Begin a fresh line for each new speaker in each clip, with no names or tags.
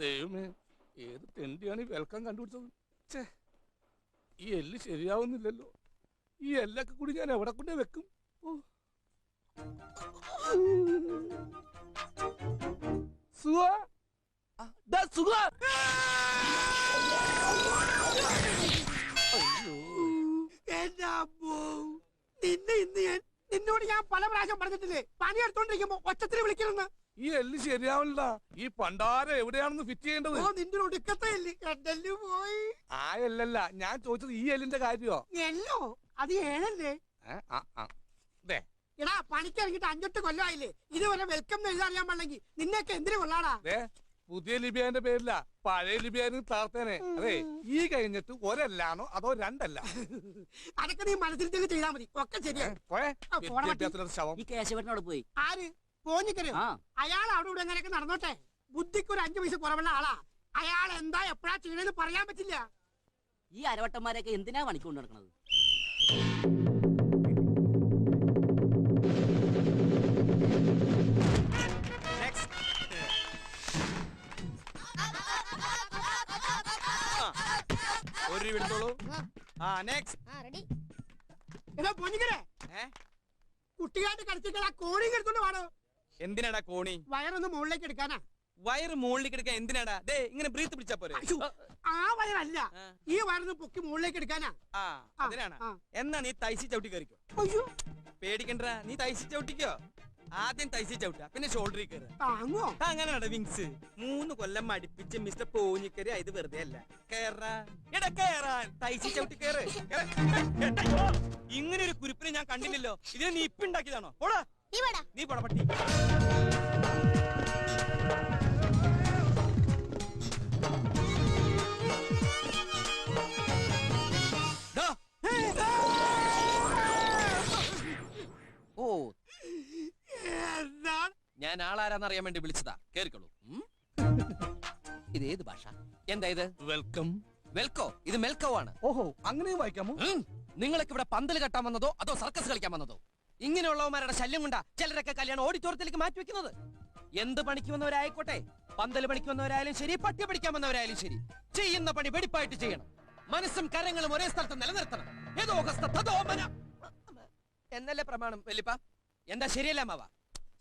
ദൈവമേ ഏത് തെണ്ടിയാണ് ഈ വെൽക്കം കണ്ടുപിടിച്ചത്? ചേ ഈ എല്ല് ശരിയാവുന്നില്ലല്ലോ. ഈ എല്ലൊക്കെ കൂടി ഞാൻ എവിടെ കൊണ്ടേ വെക്കും.
നിന്നെ ഇന്ന് ഞാൻ നിന്നോട് ഞാൻ പല പ്രാവശ്യം പറഞ്ഞിട്ടില്ലേ? പണിയെടുത്തോണ്ടിരിക്കുമ്പോ ഒച്ചത്തിന് വിളിക്കണമെന്ന്
ഈ എല്ല് ശരിയാവില്ല ഈ പണ്ടാരം എവിടെയാണെന്ന് ഫിറ്റ് ചെയ്യേണ്ടത്?
ഓ നിന്റെ ഒടുക്കത്തെ എല്ല്. എന്റെ പോയി.
ആ എല്ലല്ല ഞാൻ ചോദിച്ചത് ഈ എല്ലിന്റെ കാര്യോ?
എല്ലോ? അത് ഏഴല്ലേ?
ആ, ആ. ദേ,
എടാ പണിക്കിറങ്ങിട്ട് അഞ്ചെട്ട് കൊല്ലമായില്ലേ? ഇതുവരെ വെൽക്കം എന്ന് എഴുതാറിയാൻ പാടില്ലെങ്കിൽ നിന്നെയൊക്കെ എന്തിനു കൊള്ളാടാ?
ദേ, പുതിയ ലിബിയാന്റെ പേരില്ല പഴയ ലിബിയാന് താർത്തേനെ അതെ ഈ കഴിഞ്ഞിട്ട് ഒരല്ലാണോ അതോ രണ്ടല്ല?
അതൊക്കെ നീ മനസ്സിൽ തന്നെ ചെയ്താൽ മതി. ഒക്കെ ശരിയാ.
ശവം.
ഈ കേശവനോട് പോയി.
ആര്? പോഞ്ഞിക്കരു അയാൾ അവിടെ ഇവിടെ എങ്ങനെയൊക്കെ നടന്നോട്ടെ. ബുദ്ധിക്ക് ഒരു അഞ്ചു പൈസ കുറവുള്ള ആളാ. അയാൾ എന്താ എപ്പോഴാ ചെയ്യണെന്ന് പറയാൻ പറ്റില്ല.
ഈ അരവട്ടന്മാരെയൊക്കെ എന്തിനാ പണിക്കൊണ്ട് നടക്കണത്?
ഒരു രൂപ എടുത്തോളൂ ആ നെക്സ്റ്റ്
എടാ പോഞ്ഞിക്കരെ.
ഏ?
കുട്ടികളായിട്ട് കളിച്ചിട്ട് ആ കോഴിയും എടുത്തോണ്ട് വാടോ.
എന്തിനാടാ കോണി?
വയറൊന്ന് മുകളിലേക്ക് എടുക്കാനാ.
വയറ് മുകളിലേക്ക് എടുക്കാൻ എന്തിനാടാ? ദേ ഇങ്ങനെ ബ്രീത്ത് പിടിച്ചാ പോരെ.
ആ വയറല്ല. ഈ വയറൊന്ന് പൊക്കി മുകളിലേക്ക് എടുക്കാനാ.
ആ അതിനാണ്. എന്നാ നീ തൈസി ചവിട്ടി കയറിക്കോ?
അയ്യോ.
പേടിക്കണ്ട നീ തൈസി ചവിട്ടിക്കോ? ആദ്യം തൈസി ചവിട്ട പിന്നെ ഷോൾഡറിൽ കേറ്
താങ്ങോ
അങ്ങനെയാണ് വിങ്സ്? മൂന്ന് കൊല്ലം മടിപ്പിച്ച് മിസ്റ്റർ പോഞ്ഞിക്കറി ഇത് വെറുതെ അല്ല. കേറാ. എടാ കേറാൻ തൈസി ചവിട്ടി കേറ്. ഇങ്ങനെ ഒരു കുരിപ്പിനെ ഞാൻ കണ്ടില്ലല്ലോ. ഇതിനെ നീ ഇപ്പിണ്ടാക്കിയതാണോ? ഓടാ നീ പോടാ പട്ടി.
ഓ. ഞാൻ ആളാരാന്നറിയാൻ വേണ്ടി വിളിച്ചതാ. കേറിക്കോളൂ? ഇത് ഏത് ഭാഷ? എന്താ ഇത്?
വെൽക്കം.
വെൽക്കോ ഇത് മെൽക്കോ ആണ്.
ഓഹോ അങ്ങനെയും വായിക്കാമോ.
നിങ്ങളൊക്കെ ഇവിടെ പന്തൽ കെട്ടാൻ വന്നതോ അതോ സർക്കസ് കളിക്കാൻ വന്നതോ? ഇങ്ങനെയുള്ളവന്മാരുടെ ശല്യം കൊണ്ടാ ചിലരൊക്കെ കല്യാണം ഓഡിറ്റോറിയത്തിലേക്ക് മാറ്റി വെക്കുന്നത്. എന്ത് പണിക്ക് വന്നവരായിക്കോട്ടെ? പന്തൽ പണിക്ക് വന്നവരായാലും ശരി പട്ടി പഠിക്കാൻ വന്നവരായാലും ശരി. ചെയ്യുന്ന പണി വെടിപ്പായിട്ട് ചെയ്യണം. മനസ്സും കരങ്ങളും ഒരേ സ്ഥലത്ത് നിലനിർത്തണം. ഏതോ എന്നല്ലേ പ്രമാണം വലിപ്പ എന്താ ശരിയല്ല മാവ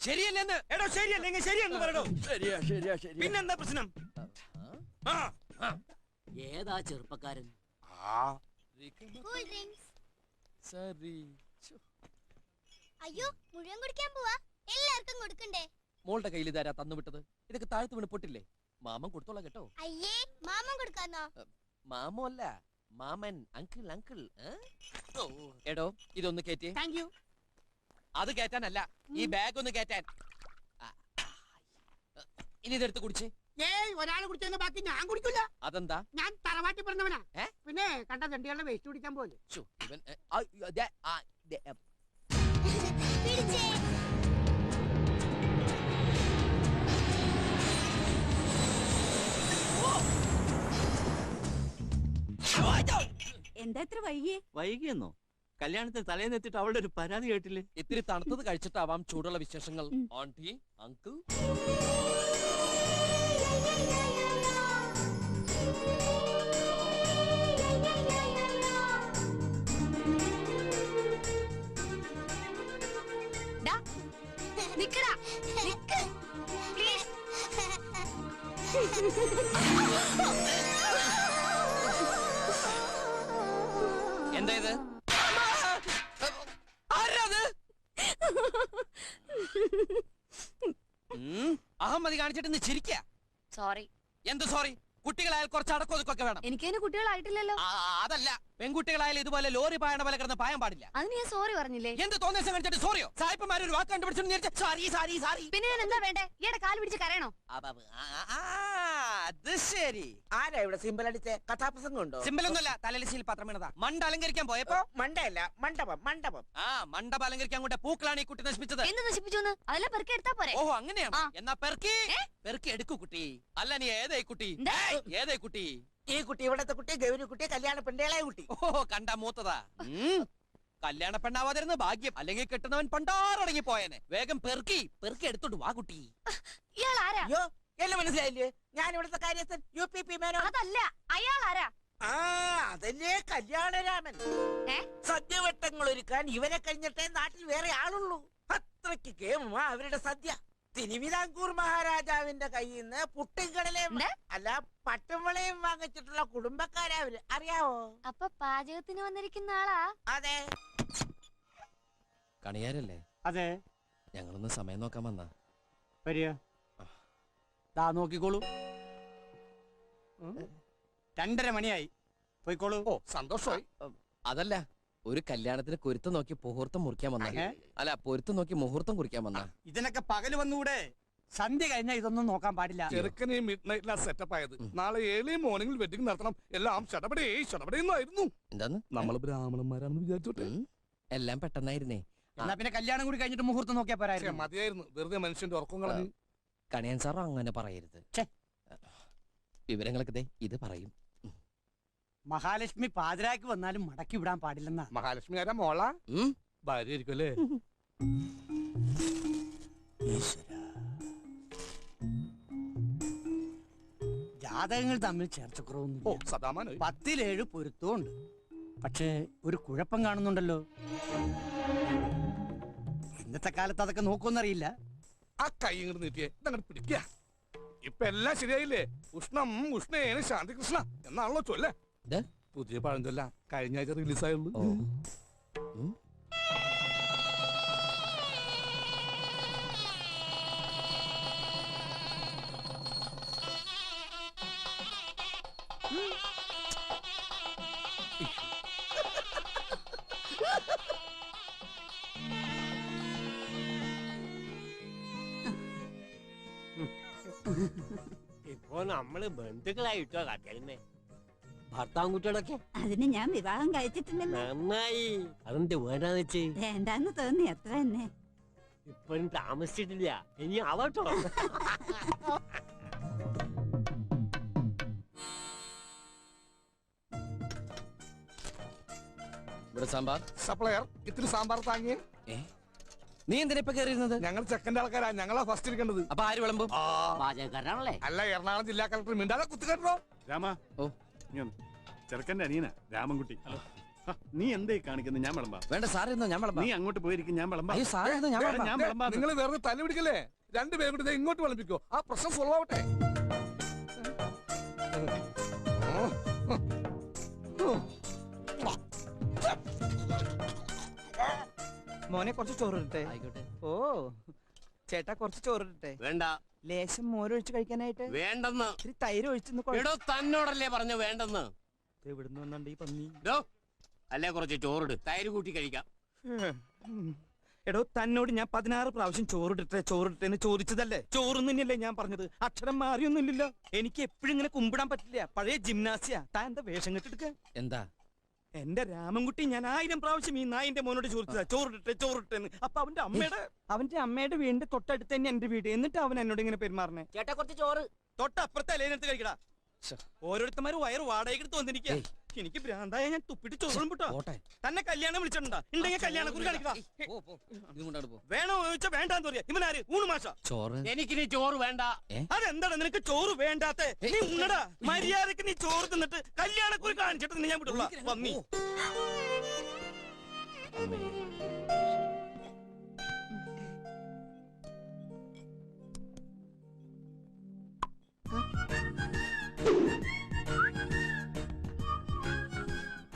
ശരിയല്ലെന്ന്
എടോ ശരിയല്ലെങ്കിൽ ശരിയെന്ന് പറയടോ.
ശരിയാ ശരിയാ ശരി
പിന്നെന്താ പ്രശ്നം? ആ
ഏതാ ചെറുപ്പക്കാരൻ?
ആ.
സരി.
അയ്യോ മുഴുവൻ കുടിക്കാൻ പോവാ. എല്ലാവർക്കും കൊടുക്കണ്ടേ.
മോളുടെ കയ്യിൽ ഇതാരാ തന്നുവിട്ടത് ഇതൊക്കെ താഴ്ത്തു വീണ് പൊട്ടില്ലേ? മാമൻ കൊടുത്തോളാം കേട്ടോ.
അയ്യേ മാമൻ കൊടുക്കാന്നോ?
മാമോ അല്ല മാമൻ അങ്കിൾ അങ്കിൾ എടോ ഇതൊന്ന് കേറ്റി.
താങ്ക് യു
അത് കേറ്റാനല്ല ഈ ബാഗ് ഒന്ന് കേറ്റാൻ. ഇനി ഇതെടുത്ത് കുടിച്ച്.
ഏയ് ഒരാൾ ബാക്കി ഞാൻ കുടിക്കില്ല
അതെന്താ?
ഞാൻ തറവാട്ടി പറഞ്ഞവനാ. പിന്നെ കണ്ട തെണ്ടികളുടെ വേസ്റ്റ് കുടിക്കാൻ പോലെ
എന്താ ഇത്ര വൈകിയേ?
വൈകിയെന്നോ? കല്യാണത്തിന് തലേന്നെത്തിട്ട് അവളുടെ ഒരു പരാതി കേട്ടില്ലേ?
ഇത്തിരി തണുത്തത് കഴിച്ചിട്ടാവാം ചൂടുള്ള വിശേഷങ്ങൾ. Aunty uncle?
നിക്കടാ. നിക്ക്. പ്ലീസ്.
എന്താ ഇത്? ആരാത് അഹമ്മതി കാണിച്ചിട്ട് ചിരിക്ക.
സോറി
എന്ത് സോറി കുട്ടികളായാൽ കുറച്ച് അടക്കൊതുക്കൊക്കെ വേണം.
എനിക്കതിന് കുട്ടികളായിട്ടില്ലല്ലോ.
ആ, അതല്ല. പെൺകുട്ടികളായാലും ഇതുപോലെ ലോറി പായണ പോലെ കിടന്ന് പായാൻ പാടില്ല.
അതിന് ഞാൻ സോറി പറഞ്ഞില്ലേ?
എന്ത് തോന്നിയ സോറിയോ സായിപ്പന്മാർ ഒരു വാക്ക് കണ്ടുപിടിച്ചു സാരി സാരി സാരി
പിന്നെ ഞാൻ എന്താ വേണ്ടേ? ഈയുടെ കാൽ പിടിച്ച് കരയണോ?
അത് ശരി.
ആരാ ഇവിടെ സിമ്പിൾ അടിച്ച? കഥാപ്രസംഗം ഉണ്ടോ
സിമ്പിളൊന്നുമല്ല തലലിശയിൽ പത്രം വീണതാ. മണ്ട അലങ്കരിക്കാൻ പോയപ്പോ
മണ്ടയല്ല മണ്ഡപം മണ്ഡപം.
ആ മണ്ഡപം അലങ്കരിക്കാൻ കൊണ്ട് പൂക്കളാണ് ഈ കുട്ടി നശിപ്പിച്ചത്.
എന്ത് നശിപ്പിച്ചു അതെല്ലാം പെറുക്കി എടുത്താ പോരെ.
ഓഹോ അങ്ങനെയാണ്. എന്നാ പെറുക്കി
പെർക്കി
പെറുക്കി എടുക്കൂ കുട്ടി. അല്ല നീ ഏതായി കുട്ടി? ഏതായി കുട്ടി?
ഈ കുട്ടി ഇവിടത്തെ കുട്ടി ഗൗരി കുട്ടി കല്യാണ പെണ്ണേളായ കുട്ടി.
ഓഹോ കണ്ട മൂത്തതാ. കല്യാണ പെണ്ണാവാതിരുന്ന ഭാഗ്യം. അല്ലെങ്കിൽ കെട്ടുന്നവൻ പണ്ടാറടങ്ങി പോയനെ വേഗം പെറുക്കി പെറുക്കി എടുത്തോണ്ട് വാ കുട്ടി.
ഇയാൾ ആരാ
അയ്യോ എല്ലാം മനസ്സിലായില്ലേ? ഞാൻ ഇവിടുത്തെ കാര്യസ്ഥൻ യു പി പി മേനോ.
അതല്ല അയാൾ ആരാ
ആ അതല്ലേ കല്യാണരാമൻ? സദ്യവട്ടങ്ങൾ ഒരുക്കാൻ ഇവരെ കഴിഞ്ഞിട്ടേ നാട്ടിൽ വേറെ ആളുള്ളൂ. അത്രയ്ക്ക് കേമുമാ അവരുടെ സദ്യ. തിരുവിതാംകൂർ മഹാരാജാവിന്റെ കയ്യിൽ നിന്ന് പുട്ടിൻകടലയും അല്ല പട്ടുമ്പളയും വാങ്ങിച്ചിട്ടുള്ള കുടുംബക്കാരാ അവർ. അറിയാവോ?
അപ്പൊ പാചകത്തിന് വന്നിരിക്കുന്ന ആളാ?
അതെ.
കണിയാരല്ലേ
അതെ.
ഞങ്ങളൊന്ന് സമയം നോക്കാൻ വന്നാ
വരിക. ദാ നോക്കിക്കോളൂ. രണ്ടര മണിയായി. പോയിക്കോളൂ.
ഓ സന്തോഷമായി.
അതല്ല ഒരു കല്യാണത്തിന് കുരുത്തം നോക്കി മുഹൂർത്തം മുറിക്കാൻ വന്ന? അല്ല പൊരുത്തം നോക്കി മുഹൂർത്തം കുറിക്കാൻ വന്ന.
ഇതിനൊക്കെ പകൽ വന്നുകൂടെ സന്ധ്യ കഴിഞ്ഞാൽ ഇതൊന്നും നോക്കാൻ പാടില്ല.
ചെറുക്കനെ മിഡ് നൈറ്റിലാ സെറ്റപ്പ് ആയത്. നാളെ ഏഴ് മോർണിംഗിൽ വെഡിങ് നടത്തണം. എല്ലാം
എന്താന്ന്?
നമ്മൾ ബ്രാഹ്മണന്മാരാണെന്ന് വിചാരിച്ചോട്ടെ.
എല്ലാം പെട്ടെന്നായിരുന്നേ.
എന്നാ പിന്നെ കല്യാണം കൂടി കഴിഞ്ഞിട്ട് മുഹൂർത്തം നോക്കിയാ പോരായിരുന്നു.
മതിയായിരുന്നു. വെറുതെ മനുഷ്യന്റെ ഉറക്കം കളഞ്ഞു.
കണിയൻ സാർ അങ്ങനെ പറയരുത്.
ഛെ.
വിവരങ്ങളൊക്കെ ദേ ഇത് പറയും.
മഹാലക്ഷ്മി പാതിരാക്കി വന്നാലും മടക്കി വിടാൻ പാടില്ലെന്നാ.
മഹാലക്ഷ്മി ആരാ മോള?
ഉം.
ഭാര്യ ആയിരിക്കും അല്ലേ
ജാതകങ്ങൾ തമ്മിൽ
ഓ
ചേർച്ചക്കുറവൊന്നും
സദാമാനോ
പത്തിലേഴ് പൊരുത്തമുണ്ട് പക്ഷേ ഒരു കുഴപ്പം കാണുന്നുണ്ടല്ലോ. ഇന്നത്തെ കാലത്ത് അതൊക്കെ നോക്കുമെന്നറിയില്ല
ആ കൈ ഇങ്ങോട്ട് നീട്ടിയേ. ഇതങ്ങോട്ട് പിടിക്കുക ഇപ്പൊ എല്ലാം ശരിയായില്ലേ? ഉഷ്ണം ഉഷ്ണേന ശാന്തി കൃഷ്ണ എന്നാണല്ലോ ചൊല്ലേ? പുതിയ പഴഞ്ചൊല്ല. കഴിഞ്ഞ ആഴ്ച റിലീസായുള്ളൂ
ഇപ്പൊ നമ്മൾ ബന്ധുക്കളായിട്ടോ കത്തരുന്നേ ഭർത്താവും കുട്ടികളൊക്കെ?
അതിന് ഞാൻ വിവാഹം കഴിച്ചിട്ടില്ലല്ലോ.
നന്നായി. അതെന്ത് വേണ്ടാന്ന് വെച്ച്?
വേണ്ടാന്ന് തോന്നി അത്ര തന്നെ.
ഇപ്പോഴും താമസിച്ചിട്ടില്ല. ഇനി ആവട്ടോ.
ഇവിടെ സാമ്പാർ.
സപ്ലയർ ഇത്തിരി സാമ്പാർ താങ്ങിയേ.
ഏ? നീ എന്തിനാ ഇപ്പൊ കയറിയിരുന്നത്
ഞങ്ങൾ സെക്കൻഡ് ആൾക്കാരാ. ഞങ്ങളാ ഫസ്റ്റ് ഇരിക്കേണ്ടത്.
അപ്പൊ ആര് വിളമ്പും?
ആ,
പാചകക്കാരനാണല്ലേ
അല്ല എറണാകുളം ജില്ലാ കളക്ടർ മിണ്ടാതെ കുത്തുകെട്ടോ.
രാമ
ഓ.
വന്ന്. ചെറുക്കന്റെ അനിയനാ രാമൻകുട്ടി. ഹ, നീ എന്തേ കാണിക്കുന്നത് ഞാൻ വിളമ്പാ.
വേണ്ട സാറേ ഞാൻ വിളമ്പാം.
നീ അങ്ങോട്ട് പോയിരിക്കും ഞാൻ വിളമ്പാ.
അയ്യോ സാറിരുന്നോ ഞാൻ വിളമ്പാം.
ഞാൻ വിളമ്പാ.
നിങ്ങൾ വെറുതെ തല്ലി പിടിക്കല്ലേ? രണ്ടുപേരും കൂടി ദേ ഇങ്ങോട്ട് വിളമ്പിക്കോ. ആ പ്രശ്നം സോൾവ് ആവട്ടെ.
മോനെ കുറച്ച് ചോറിട്ടെ
ആയിക്കോട്ടെ.
ഓ ചേട്ടാ കുറച്ച് ചോറിട്ടെ
വേണ്ട.
ലേശം മോരൊഴിച്ച് കഴിക്കാനായിട്ട്?
വേണ്ടെന്ന്.
ഇത്തിരി തൈര് ഒഴിച്ചെന്ന്
എടോ തന്നോടല്ലേ പറഞ്ഞു വേണ്ടെന്ന്.
എവിടുന്ന് വന്നുണ്ട് ഈ പന്നി?
അല്ലേ കുറച്ച് ചോറിട്. തൈര് കൂട്ടി കഴിക്കാം.
എടോ തന്നോട് ഞാൻ പതിനാറ് പ്രാവശ്യം ചോറിട്ടെ ചോറിട്ടെ എന്ന് ചോദിച്ചതല്ലേ? ചോറ് തന്നെയല്ലേ ഞാൻ പറഞ്ഞത്? അക്ഷരം മാറിയൊന്നുമില്ലല്ലോ. എനിക്ക് എപ്പോഴും ഇങ്ങനെ കുമ്പിടാൻ പറ്റില്ല. പഴയ ജിംനാസിയ. താൻ എന്താ വേഷം കെട്ടെടുക്ക
എന്താ?
എന്റെ രാമൻകുട്ടി ഞാൻ ആയിരം പ്രാവശ്യം ഈ നായിന്റെ മോനോട് ചോദിച്ചതാ ചോറിട്ടെ ചോറിട്ടെ അപ്പൊ അവന്റെ അമ്മയുടെ അവന്റെ അമ്മയുടെ വീടിന്റെ തൊട്ടടുത്ത് തന്നെ എന്റെ വീട്. എന്നിട്ട് അവൻ എന്നോട് ഇങ്ങനെ പെരുമാറണേ
ചേട്ടാ കുറച്ച് ചോറ്.
തൊട്ടപ്പുറത്തെ അലേനടുത്ത് കഴിക്കടാ. ഓരോരുത്തന്മാര് വയറ് വാടകയ്ക്ക് വന്നിരിക്കുക
ഏയ്.
എനിക്ക് ഭ്രാന്തായ ഞാൻ തുപ്പിട്ട് ചോറും
പിട്ടോ.
തന്നെ കല്യാണം വിളിച്ചിട്ടുണ്ടാ. ഉണ്ടെങ്കിൽ കല്യാണം കുറി കാണിക്കടാ
പോ, പോ. ഇതും കൊണ്ടാണ് പോ.
വേണോ ചോദിച്ചാ വേണ്ടാന്ന് പറയാ. ഇവനാര് ഊണ് മാഷ.
ചോറ്?
എനിക്കിനി ചോറ് വേണ്ട.
അതെന്താണ് നിനക്ക് ചോറ് വേണ്ടാത്ത? നീ ഉണ്ണടാ. മര്യാദയ്ക്ക് നീ ചോറ് തിന്നിട്ട് കല്യാണക്കുറി കാണിച്ചിട്ട് ഞാൻ വിട്ടുള്ള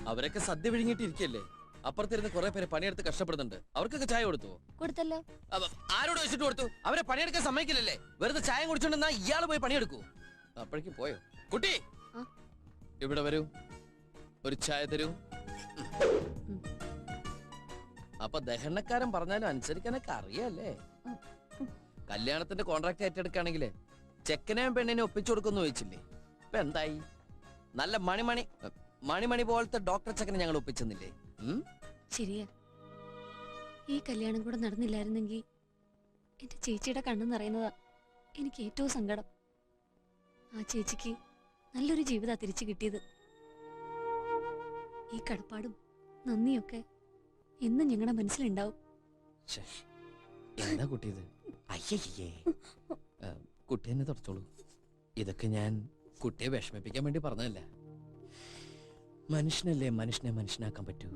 അവരൊക്കെ സദ്യ വിഴുങ്ങിട്ടിരിക്കല്ലേ അപ്പുറത്തിരുന്ന് കുറെ പേര് പണിയെടുത്ത് കഷ്ടപ്പെടുന്നുണ്ട്. അവർക്കൊക്കെ ചായ കൊടുത്തു
കൊടുത്തല്ലോ.
ആരോട് വെച്ചിട്ട് കൊടുത്തു? അവരെ പണിയെടുക്കാൻ സമ്മതിക്കില്ലല്ലേ? വെറുതെ ചായ കുടിച്ചോണ്ടെന്നാ ഇയാൾ പോയി പണിയെടുക്കൂ അപ്പോഴേക്കും പോയോ? കുട്ടി? ഇവിടെ വരൂ. ഒരു ചായ തരൂ. അപ്പൊ ദഹനക്കാരൻ പറഞ്ഞാലും അനുസരിക്കാനൊക്കെ അറിയാല്ലേ? കല്യാണത്തിന്റെ കോൺട്രാക്ട് ഏറ്റെടുക്കുകയാണെങ്കിലേ ചെക്കനെയും പെണ്ണിനെ ഒപ്പിച്ചു കൊടുക്കുന്നു ചോദിച്ചില്ലേ? ഇപ്പൊ എന്തായി? നല്ല മണിമണി മണിമണി പോലത്തെ ഡോക്ടർ ചക്കനെ ഞങ്ങൾ ഒപ്പിച്ചെന്നില്ലേ?
ശരിയാ. ഈ കല്യാണം കൂടെ നടന്നില്ലായിരുന്നെങ്കിൽ എന്റെ ചേച്ചിയുടെ കണ്ണു നിറയുന്നതാ എനിക്ക് ഏറ്റവും സങ്കടം. ആ ചേച്ചിക്ക് നല്ലൊരു ജീവിത തിരിച്ചു കിട്ടിയത്. ഈ കടപ്പാടും നന്ദിയൊക്കെ എന്നും ഞങ്ങളുടെ മനസ്സിലുണ്ടാവും.
എന്താ കുട്ടി ഇത് അയ്യയ്യേ കുട്ടി എന്നെ തുടച്ചോളൂ. ഇതൊക്കെ ഞാൻ കുട്ടിയെ വിഷമിപ്പിക്കാൻ വേണ്ടി പറഞ്ഞതല്ല? മനുഷ്യനല്ലേ മനുഷ്യനെ മനുഷ്യനാക്കാൻ പറ്റൂ?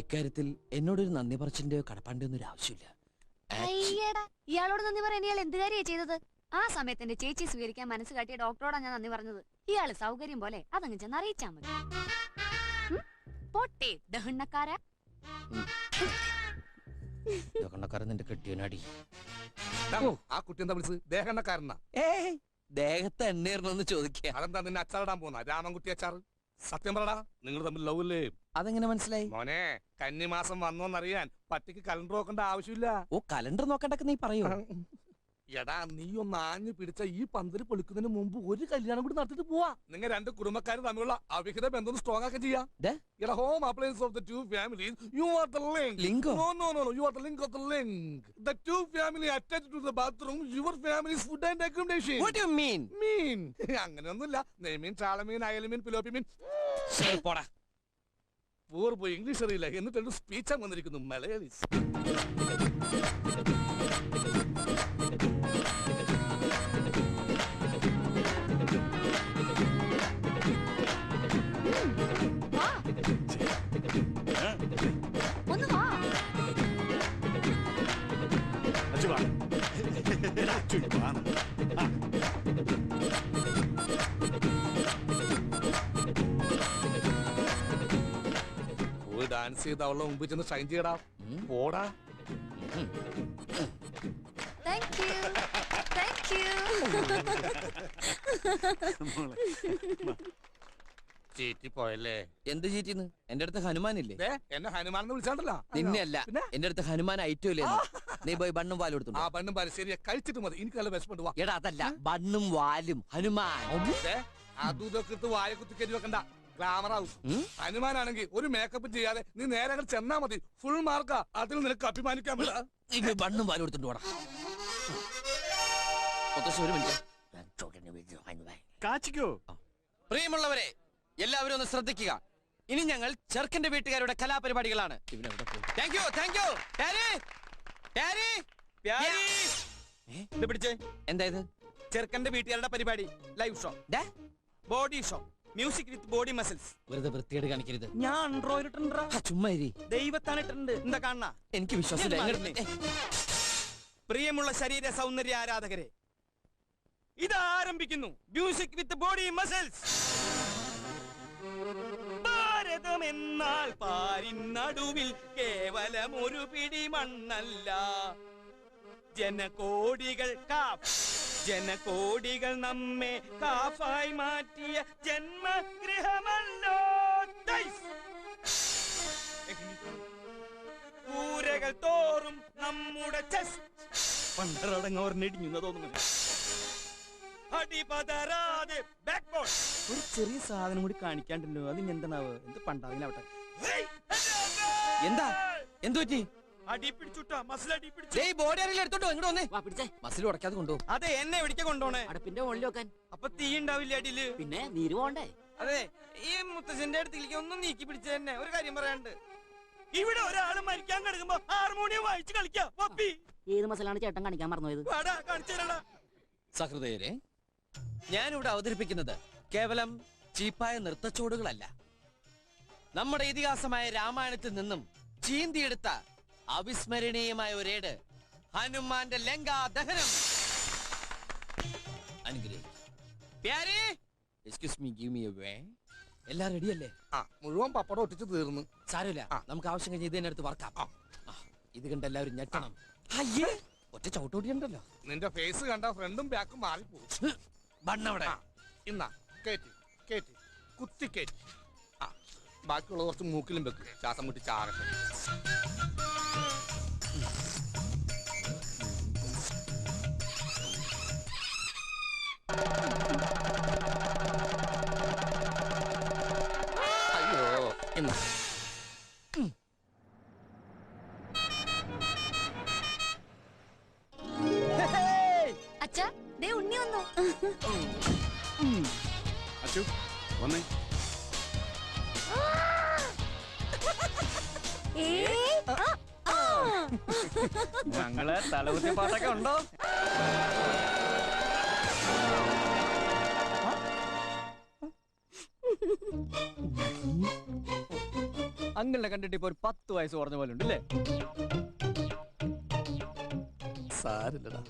ഇക്കാര്യത്തിൽ എന്നോടൊരു നന്ദി പറച്ചിന്റെയോ കടപ്പാണ്ടിയോ ഒന്നും ഒരു ആവശ്യമില്ല.
അയ്യടാ ഇയാളോട് നന്ദി പറയാൻ ഇയാൾ എന്ത് കാര്യമാണ് ചെയ്തത്? ആ സമയത്ത് എന്റെ ചേച്ചി സ്വീകരിക്കാൻ മനസ്സ് കാട്ടിയ ഡോക്ടറോടാ ഞാൻ നന്ദി പറഞ്ഞത്. ഇയാൾ സൗകര്യം പോലെ അതങ്ങ് ചെന്ന് അറിയിച്ചാ മതി? പോട്ടെ ദഹണ്ണക്കാര.
കണ്ണക്കാരൻ നിന്റെ കെട്ടിയനാടി
ആ കുട്ടി എന്താ വിളിച്ചത്? ദേഹണ്ണക്കാരനാ.
ഏയ് ദേഹത്തെ എണ്ണേറണമെന്ന് ചോദിക്കുക
അതെന്താ നിന്നെ അച്ചാറിടാൻ പോന്ന രാമൻകുട്ടി അച്ചാർ സത്യം പറടാ നിങ്ങൾ തമ്മിൽ ലവ് ഇല്ലേ?
അതെങ്ങനെ മനസ്സിലായി?
മോനെ കന്നിമാസം വന്നോന്നറിയാൻ പട്ടിക്ക് കലണ്ടർ നോക്കേണ്ട ആവശ്യമില്ല.
ഓ കലണ്ടർ നോക്കണ്ടൊക്കെ നീ പറയൂ?
എടാ നീ ഒന്ന് ആഞ്ഞു പിടിച്ച ഈ പന്തൽ പൊളിക്കുന്നതിന് മുമ്പ് ഒരു കല്യാണം കൂടി നടത്തിട്ട് പോവാ. നിങ്ങൾ രണ്ട് കുടുംബക്കാർ തമ്മിലുള്ള അവിഹിത ബന്ധം സ്ട്രോങ് ആക്കി ചെയ്യാം. എടാ home appliance of the two families you are the link
link
no no no you are the link of the link the two family attach to the bathroom your families food and accommodation
What do you mean?
മീൻ അങ്ങനെയൊന്നുമില്ല. നെയ്മീൻ ചാളമീൻ അയലമീൻ പിലോപ്പി മീൻ
പോടാ.
പൂർ പോയി English അറിയില്ല. എന്നിട്ട് speech വന്നിരിക്കുന്നു. മലയാളീസ്
വാ. ഒന്ന്
dance ചെയ്ത് അവളുടെ മുമ്പിൽ ചെന്ന് ഷൈൻ ചെയ്യടാ. പോടാ.
താങ്ക് യു താങ്ക് യു
ചീറ്റി പോയല്ലേ?
എന്ത് ചീറ്റിന്ന് എന്റെ അടുത്ത് ഹനുമാൻ
ഇല്ലേ എന്നെ ഹനുമാൻ വിളിച്ചാണ്ടല്ലോ.
നിന്നെ അല്ല
പിന്നെ?
എന്റെ അടുത്ത് ഹനുമാൻ ഐറ്റം ഇല്ലേ നീ പോയി ബണ്ണും വാലും എടുത്തു
ആ ബണ്ണും പരിശീലിയെ കഴിച്ചിട്ട് മതി. എനിക്ക് നല്ല വിശപ്പുണ്ട്
എടാ അതല്ല. ബണ്ണും വാലും. ഹനുമാൻ.
അതും ഇതൊക്കെ വായ കുത്തി കയറ്റി വെക്കണ്ട. ഗ്ലാമർ ആവും? ഹനുമാനാണെങ്കിൽ ഒരു മേക്കപ്പ് ചെയ്യാതെ നീ നേരെ അങ്ങട് ചെന്നാ മതി. ഫുൾ മാർക്കാ അതിൽ നിനക്ക് അഭിമാനിക്കാൻ പറ്റില്ല.
ബണ്ണും പോടാ. ഒരു മിനിറ്റ്.
കാച്ചിക്കോ?
പ്രിയമുള്ളവരെ എല്ലാവരും ഒന്ന് ശ്രദ്ധിക്കുക. ഇനി ഞങ്ങൾ ചെറുക്കന്റെ വീട്ടുകാരുടെ കലാപരിപാടികളാണ്. Thank you thank you
Pyari. ഇത് പിടിച്ചേ?
എന്താ ഇത്?
ചെറുക്കന്റെ വീട്ടുകാരുടെ പരിപാടി live show
they,
body show music with body muscles
വെറുതെ വൃത്തിയേട് കാണിക്കരുത്.
ഞാൻ ആൻഡ്രോയിഡ് ഇട്ടിട്ടുണ്ടാ
ചുമ്മാ ഇരി.
ദൈവത്താണ് ഇട്ടിട്ടുണ്ട്. എന്താ കാണണ
എനിക്ക് വിശ്വാസമില്ല.
പ്രിയമുള്ള ശരീര സൗന്ദര്യ ആരാധകരെ ഇത് ആരംഭിക്കുന്നു. Music with body muscles Bharatam എന്നാൽ പാരിൻ നടുവിൽ കേവലം ഒരു പിടി മണ്ണല്ല ജനകോടികൾ കാഫ് ജനകോടികൾ നമ്മെ കാഫായി മാറ്റിയ ജന്മഗൃഹമല്ലോ. കൂരകൾ തോറും നമ്മുടെ നെടിഞ്ഞുന്ന തോന്നുന്നു അടിപതരാതെ ബോൾ ഒരു ചെറിയ സാധനം കൂടി കാണിക്കാണ്ടല്ലോ. അത് ഇനി എന്താണാവ് എന്ത് പണ്ടാവിലാവട്ടെ
എന്താ? എന്തു പറ്റി?
അതെ എന്നെ എവിടേക്ക് കൊണ്ടോണേ
അടുപ്പിന്റെ മുകളിൽ വെക്കാൻ.
അപ്പൊ തീ ഉണ്ടാവില്ല അടിയിൽ?
പിന്നെ നീര് പോണ്ടേ?
അതെ ഈ മുത്തച്ഛന്റെ അടുത്തേക്ക് ഒന്നും നീക്കി പിടിച്ച തന്നെ ഒരു കാര്യം പറയാണ്ട് ഇവിടെ ഒരാൾ മരിക്കാൻ കിടക്കുമ്പോ ഹാർമോണിയം വായിച്ച് കളിക്കാ പപ്പി
ഏത് മസലാണ് ചേട്ടൻ കാണിക്കാൻ മറന്നുപോയത്?
സഹൃദയരെ ഞാനിവിടെ അവതരിപ്പിക്കുന്നത് കേവലം ചീപ്പായ നൃത്തച്ചുവടുകളല്ല നമ്മുടെ ഇതിഹാസമായ രാമായണത്തിൽ നിന്നും ചീന്തിയെടുത്ത അവിസ്മരണീയമായ ഒരു ഏട്. ഹനുമാന്റെ ലങ്കാ ദഹനം. Excuse me give me way എല്ലാം റെഡിയല്ലേ
ആ മുഴുവൻ പപ്പടം ഒട്ടിച്ച് തീർന്നു.
സാരമില്ല. നമുക്ക് ആവശ്യം കഴിഞ്ഞ് ഇത് തന്നെ വർക്കാം ഇത് കണ്ട് എല്ലാവരും ഞെട്ടണം. അയ്യേ. ഒറ്റ ചവിട്ടോട്ടിയുണ്ടല്ലോ
നിന്റെ ഫേസ് കണ്ട ഫ്രണ്ടും ബാക്കും മാറിപ്പോകും
ബണ്ണവിടെ
ഇന്നാ കേറ്റി കേറ്റി കുത്തി കേറ്റി. ആ ബാക്കിയുള്ള കുറച്ച് മൂക്കിലും വെക്കും. ശ്വാസം മുട്ടി ചാകട്ടെ അയ്യോ എന്നാ
അച്ഛാ ദേ ഉണ്ണി വന്നു.
അച്ചു വന്നേ.
ഞങ്ങൾ തലകുത്തി പാട്ടൊക്കെ ഉണ്ടോ?
അങ്കിളിനെ കണ്ടിട്ട് ഇപ്പൊ ഒരു പത്ത് വയസ്സ് കുറഞ്ഞ പോലെ ഉണ്ട് അല്ലേ
സാരില്ലടാ.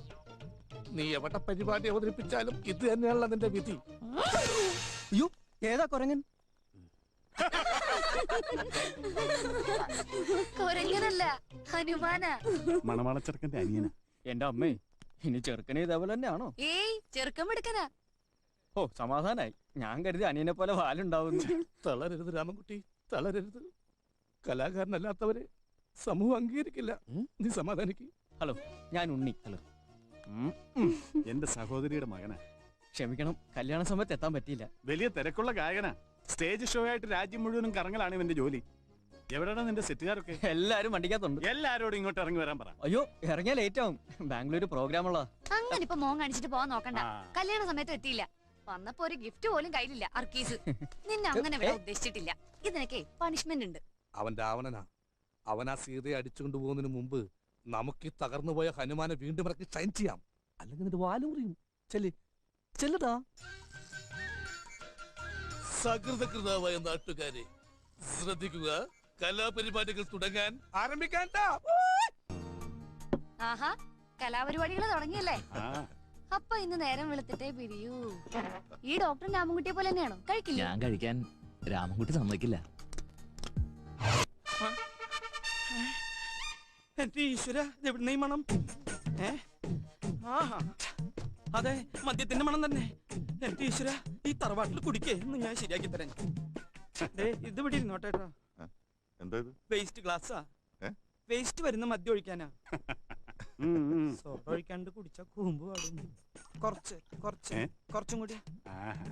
നീ എവിടെ പരിപാടി അവതരിപ്പിച്ചാലും ഇത് തന്നെയാണല്ലോ നിന്റെ വിധി.
അയ്യോ ഏതാ കുരങ്ങൻ?
കുരങ്ങനല്ല ഹനുമാന.
മണവാള ചെറുക്കന്റെ അനിയന.
എന്റെ അമ്മേ ഇനി ചെറുക്കനെ ഇതേപോലെ തന്നെയാണോ?
ഏയ് ചെറുക്കം എടുക്കനാ
ഓ സമാധാനായി. ഞാൻ കരുതി അനിയനെ പോലെ വാലുണ്ടാവുന്നു.
തളരരുത് രാമൻകുട്ടി തളരരുത്. കലാകാരനല്ലാത്തവരെ സമൂഹം അംഗീകരിക്കില്ല. നീ സമാധാനിക്ക്.
ഹലോ ഞാൻ ഉണ്ണി. ഹലോ.
എന്റെ സഹോദരിയുടെ മകനാ.
ക്ഷമിക്കണം കല്യാണ സമയത്ത് എത്താൻ പറ്റിയില്ല.
വലിയ തിരക്കുള്ള ഗായകനാ. സ്റ്റേജ് ഷോ ആയിട്ട് രാജ്യം മുഴുവനും കറങ്ങലാണ് ഇവന്റെ ജോലി. എവിടെയാണ് നിന്റെ സെറ്റുകാരൊക്കെ?
എല്ലാരും വണ്ടിക്കകത്തുണ്ട്.
എല്ലാരോടും ഇങ്ങോട്ട് ഇറങ്ങി വരാൻ പറ.
അയ്യോ ഇറങ്ങിയാൽ ലേറ്റ് ആവും. ബാംഗ്ലൂർ പ്രോഗ്രാം ഉള്ള
അങ്ങനെ ഇപ്പൊ മോൻ കാണിച്ചിട്ട് പോവാൻ നോക്കണ്ട. കല്യാണ സമയത്ത് എത്തിയില്ല. വന്നപ്പോ ഒരു ഗിഫ്റ്റ് പോലും കയ്യിലില്ല അർക്കീസ്. നിന്നെ അങ്ങനെ വിടാൻ ഉദ്ദേശിച്ചിട്ടില്ല. ഇതിനൊക്കെ പണിഷ്മെന്റ് ഉണ്ട്.
അവൻ രാവണനാ. അവൻ ആ സീതയെ അടിച്ചുകൊണ്ട് പോകുന്നതിന് മുമ്പ് നമുക്ക് ഈ തകർന്നു പോയ ഹനുമാനെ വീണ്ടും ഇറക്കി ഷൈൻ ചെയ്യാം. അല്ലെങ്കിൽ നിന്റെ വാലൂറിയും ചെല്ല് ചെല്ലടാ. സകൃതകൃതാവായ നാട്ടുകാരെ ശ്രദ്ധിക്കുക കലാപരിപാടികൾ തുടങ്ങാൻ ആരംഭിക്കാൻ
ആഹാ കലാപരിപാടികൾ തുടങ്ങിയല്ലേ?
ആ.
അപ്പൊ ഇന്ന് നേരം വെളുത്തിട്ടേ പിരിയൂ. ഈ ഡോക്ടർ രാമൻകുട്ടിയെ പോലെ തന്നെയാണോ? കഴിക്കില്ല?
ഞാൻ കഴിക്കാൻ രാമൻകുട്ടി സമ്മതിക്കില്ല.
എന്റെ ഈശ്വര എവിടുന്ന ഈ മണം? ഏ? ആഹാ. അതെ മദ്യത്തിന്റെ മണം തന്നെ. എന്റെ ഈശ്വര ഈ തറവാട്ടിൽ കുടിക്കേ എന്ന് ഞാൻ ശരിയാക്കി തരാൻ ഇത് ഇവിടെ ഇരുന്നോട്ടെ വേസ്റ്റ് ഗ്ലാസ്സാ? വേസ്റ്റ് വരുന്ന മദ്യം ഒഴിക്കാനാ.
ഉം, ഉം.
സോഡ ഒഴിക്കാണ്ട് കുടിച്ചാ കൂമ്പ് പാടുന്നു കുറച്ച് കുറച്ച്? കുറച്ചും കൂടി.
ആഹാ.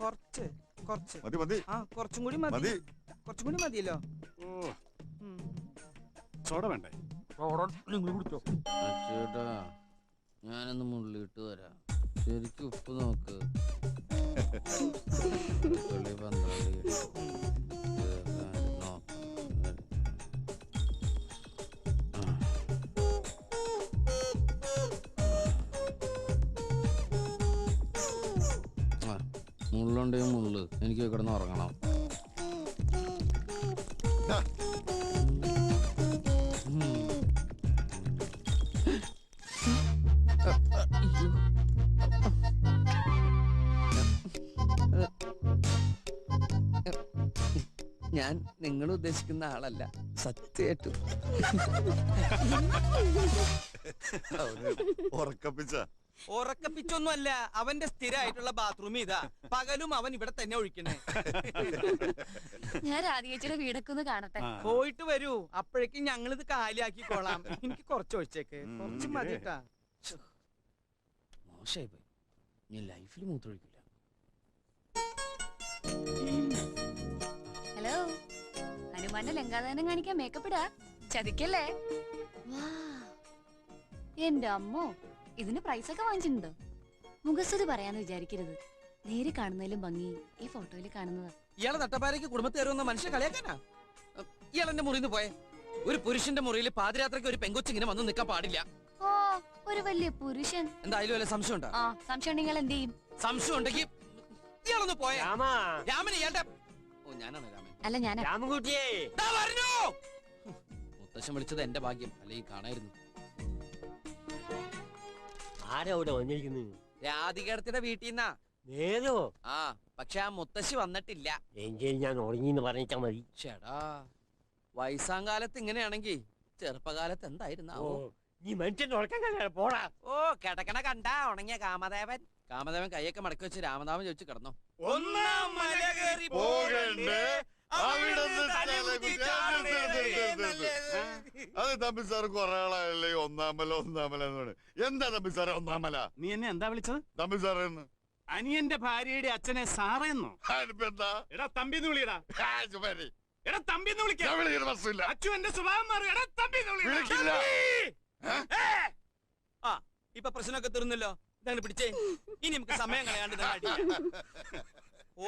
കുറച്ച് കുറച്ച്.
മതി മതി.
ആ കുറച്ചും കൂടി മതി.
മതി.
കുറച്ചും കൂടി മതിയല്ലോ.
സോഡ വേണ്ടേ?
നിങ്ങൾ കുടിച്ചോ.
ചേട്ടാ ഞാനൊന്ന് മുള്ളിട്ട് വരാം. ശരിക്കും ഉപ്പ് നോക്ക്. പന്ത്രണ്ട് മുള്ളുണ്ടെങ്കിൽ മുള്ളു. എനിക്ക് കിടന്ന് ഉറങ്ങണം.
ഞാൻ നിങ്ങൾ ഉദ്ദേശിക്കുന്ന ആളല്ല സത്യമായിട്ടും
ഉറക്കപ്പിച്ച
ഉറക്കപ്പിച്ചൊന്നും അല്ല അവന്റെ സ്ഥിരമായിട്ടുള്ള ബാത്റൂം ഇതാ. പകലും അവൻ ഇവിടെ തന്നെ ഒഴിക്കണേ.
ഞാൻ രാധികച്ചിയുടെ വീടൊക്കെ ഒന്ന് കാണട്ടെ.
പോയിട്ട് വരൂ. അപ്പോഴേക്കും ഞങ്ങൾ ഇത് കാലിയാക്കി കൊള്ളാം. എനിക്ക് കുറച്ച് ഒഴിച്ചേക്ക്. കുറച്ച്
ഉം,
മതി
ഇതേ.
കേട്ടാ
മോശമായി പോയി. ഞാൻ ലൈഫിൽ മൂത്രമൊഴിക്കില്ല.
ഹലോ. ഹനുമാന്റെ ലങ്കാദാനം കാണിക്കാൻ മേക്കപ്പ് ഇടാ. ചതിക്കല്ലേ? വാ. എന്റെ അമ്മോ. ഇതിന് പ്രൈസ് ഒക്കെ വാങ്ങിച്ചിട്ടുണ്ടോ. മുഖസ്തുതി പറയാന്ന് വിചാരിക്കരുത്. നേരെ കാണുന്നതിലും ഭംഗി. ഈ ഫോട്ടോയിൽ കാണുന്നത്.
ഇയാളെ നട്ടപ്പാരയ്ക്ക് കുടുംബത്തിൽ വരുന്ന മനുഷ്യ കളിയാക്കാനാ? ഇയാൾ എന്റെ മുറിയിൽ നിന്ന് പോയെ. ഒരു പുരുഷന്റെ മുറിയിൽ പാതിരാത്രിക്ക് ഒരു പെങ്കൊച്ചിങ്ങനെ വന്ന് നിൽക്കാൻ പാടില്ല.
ഓ ഒരു വലിയ പുരുഷൻ.
എന്തായാലും വല്ല സംശയം ഉണ്ടോ?
ആ സംശയം ഉണ്ടെങ്കിൽ എന്ത് ചെയ്യും?
സംശയം ഉണ്ടെങ്കിൽ ഇയാളൊന്ന് പോയ. രാമൻ ഇയാളുടെ ഓ ഞാനാണ് രാമൻ?
അല്ല ഞാൻ
രാമൻകുട്ടിയെ.
ദാ വരുന്നു. മുത്തശ്ശൻ വിളിച്ചത് എന്റെ ഭാഗ്യം. അല്ലെങ്കിൽ കാണായിരുന്നു.
ആരാ ഇവിടെ വന്നിരിക്കുന്നത്?
രാധികടത്തിന്റെ വീട്ടിൽ നിന്നാ.
നേരോ
ആ പക്ഷെ ആ മുത്തശ്ശി വന്നിട്ടില്ല.
എങ്കിൽ ഞാൻ ഉറങ്ങിന്ന് പറഞ്ഞാ മതി.
ചേടാ വയസ്സാം കാലത്ത് ഇങ്ങനെയാണെങ്കിൽ ചെറുപ്പകാലത്ത് എന്തായിരുന്നാവോ?
നീ മനുഷ്യൻ പോടാ.
ഓ കിടക്കണ കണ്ട ഉണങ്ങിയ കാമദേവൻ. കാമദേവൻ കൈയൊക്കെ മടക്കി വെച്ച് രാമനാമൻ ചോദിച്ചു കിടന്നോ.
ഒന്നാം മല കയറി
പോകണ്ടേ? അത് തമ്പി സാർ കൊറേ ആളായല്ലേ? ഒന്നാമല ഒന്നാമല എന്ന് എന്താ തമ്പി സാറേ ഒന്നാമല?
നീ എന്നെ എന്താ വിളിച്ചത്?
തമ്പി സാറേ എന്ന്.
അനിയന്റെ ഭാര്യയുടെ അച്ഛനെ സാറേന്നോ
എന്താ?
എടാ തമ്പിന്ന് വിളിയടാ.
ആ, ചുമ്മാരി.
എടാ തമ്പി എന്ന്
ഞാൻ വിളിക്കുന്ന പ്രശ്നമില്ല.
അച്ചു എന്റെ സ്വഭാവം മാറും. എടാ തമ്പിന്ന്
വിളിക്കില്ല.
ആ ഇപ്പൊ പ്രശ്നമൊക്കെ തീർന്നല്ലോ. ഇതാണ് പിടിച്ചേ. ഇനി നമുക്ക് സമയം കളയാണ്ട് അടിക്കാം.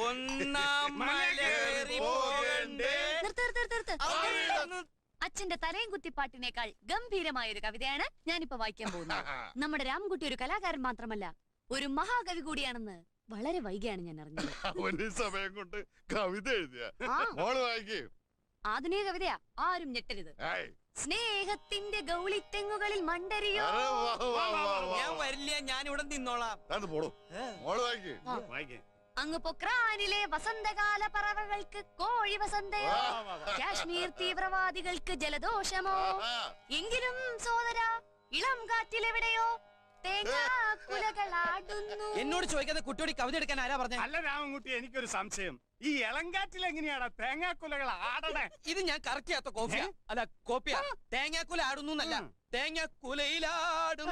ഒന്നാം മല കയറി പോകണ്ടേ?
നിർത്ത് നിർത്ത് നിർത്ത് നിർത്ത്.
അവിടുന്ന്
അച്ഛന്റെ തലയും കുത്തിപ്പാട്ടിനേക്കാൾ ഗംഭീരമായ ഒരു കവിതയാണ് ഞാനിപ്പോ വായിക്കാൻ പോകുന്നത്. നമ്മുടെ രാംകുട്ടി ഒരു കലാകാരൻ മാത്രമല്ല ഒരു മഹാകവി കൂടിയാണെന്ന് വളരെ വൈകിയാണ് ഞാൻ അറിഞ്ഞത്.
സമയം കൊണ്ട് കവിത എഴുതിയ
ആധുനിക കവിതയാ ആരും ഞെട്ടരുത്. സ്നേഹത്തിന്റെ ഗൗളിത്തെങ്ങുകളിൽ മണ്ടരിയോ.
ഞാൻ വരില്ല ഞാൻ ഇവിടെ നിന്നോളാം
അങ്ങ് പൊക്രാനിലെ വസന്തകാല പറവകൾക്ക് കോഴി വസന്തയോ? കാശ്മീർ തീവ്രവാദികൾക്ക് ജലദോഷമോ? എങ്കിലും സോദര ഇളം കാറ്റിലെവിടെയോ
എന്നോട് ചോദിക്കാതെ കുട്ടിയോടി കവിത എടുക്കാൻ ആരാ പറഞ്ഞു?
അല്ല രാമൻകുട്ടി എനിക്കൊരു സംശയം. ഈ ഇളങ്കാറ്റിൽ എങ്ങനെയാടാ തേങ്ങാക്കുലകൾ ആടണേ?
ഇത് ഞാൻ കറക്റ്റ് ചെയ്യാത്ത കോപ്പിയാ. അല്ല കോപ്പിയാ. തേങ്ങാക്കുല ആടുന്നു എന്നല്ല. തേങ്ങാക്കുലയിലാടും.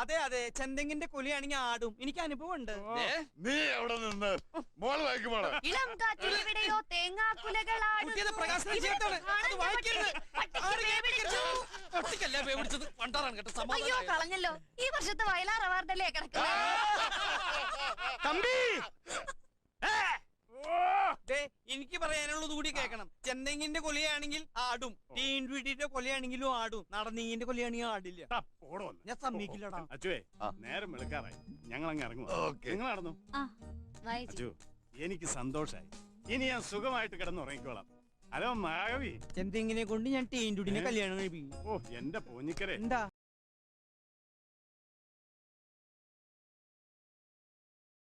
അതെ അതെ. ചെന്തെങ്ങിന്റെ കുലയാണെങ്കിൽ ആടും. എനിക്ക് അനുഭവം ഉണ്ട്
നീ എവിടെ നിന്ന്? മോൾ
ഇളം കാറ്റിലെവിടെയോ
പ്രകാശനം അത് വായിക്കരുത്. ആട് കേൾപ്പിക്കരുത്. ഒട്ടിക്കല്ല വേവിടിച്ചത് പണ്ടാറാണ് കേട്ടോ
അയ്യോ കളഞ്ഞല്ലോ. ഈ വർഷത്തെ വയലാർ അവാർഡല്ലേ
തമ്പി! ദേ, എനിക്ക് പറയാനുള്ളത് കൂടി കേൾക്കണം. ചെന്തെങ്ങിന്റെ കൊലയാണെങ്കിൽ ആടും. ടീൻവീടിന്റെ കൊലയാണെങ്കിലും ആടും. നടന്നീങ്ങിന്റെ കൊലയാണെങ്കിൽ ആടില്ല. ഞാൻ സമ്മതിക്കില്ലടാ.
അച്ചുവേ നേരം വെളുക്കാറായി. ഞങ്ങൾ അങ്ങ് ഇറങ്ങും
ഓക്കേ.
നിങ്ങൾ നടന്നു? അച്ചു എനിക്ക് സന്തോഷായി. ഇനി ഞാൻ സുഖമായിട്ട് കിടന്നുറങ്ങിക്കോളാം ഹലോ മാഗവി
ചെന്തെങ്ങിനെ കൊണ്ട് ഞാൻ ടീന്റുടിനെ കല്യാണം കഴിപ്പിക്കും.
ഓ എന്റെ പോഞ്ഞിക്കരെ
എന്താ?